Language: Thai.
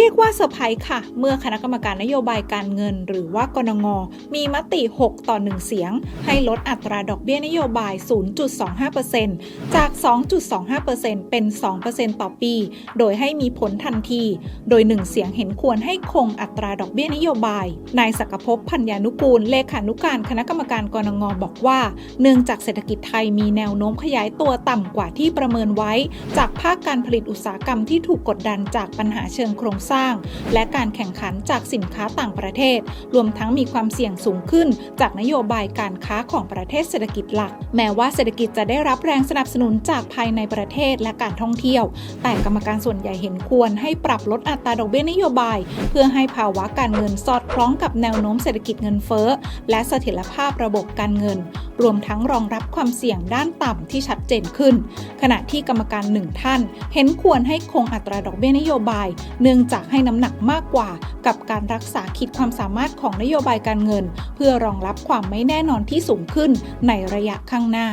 เรียกว่าเซอร์ไพรส์ค่ะ เมื่อคณะกรรมการนโยบายการเงิน หรือว่ากนง มีมติ 6 ต่อ 1 เสียง ให้ลดอัตราดอกเบี้ยนโยบาย 0.25%จาก 2.25%เป็น 2%ต่อปี โดยให้มีผลทันที โดย 1 เสียงเห็นควรให้คงอัตราดอกเบี้ยนโยบาย นายศักภพพัญญานุกูล เลขานุการคณะกรรมการกนง บอกว่า เนื่องจากเศรษฐกิจไทยมีแนวโน้มขยายตัวต่ำกว่าที่ประเมินไว้ จากภาคการผลิตอุตสาหกรรมที่ถูกกดดันจากปัญหาเชิงโครงสร้าง และการแข่งขันจากสินค้าต่างประเทศ รวมทั้งมีความเสี่ยงสูงขึ้น จากนโยบายการค้าของประเทศเศรษฐกิจหลัก แม้ว่าเศรษฐกิจจะได้รับแรงสนับสนุนจากภายในประเทศและการท่องเที่ยว แต่กรรมการส่วนใหญ่เห็นควรให้ปรับลดอัตราดอกเบี้ยนโยบาย เพื่อให้ภาวะการเงินสอดคล้องกับแนวโน้มเศรษฐกิจเงินเฟ้อและเสถียรภาพระบบการเงิน รวมทั้งรองรับความเสี่ยงด้านต่ำที่ชัดเจนขึ้น ขณะที่กรรมการหนึ่งท่าน เห็นควรให้คงอัตราดอกเบี้ยนโยบาย เนื่องจากให้น้ำหนักมากกว่า กับการรักษาขีดความสามารถของนโยบายการเงิน เพื่อรองรับความไม่แน่นอนที่สูงขึ้นในระยะข้างหน้า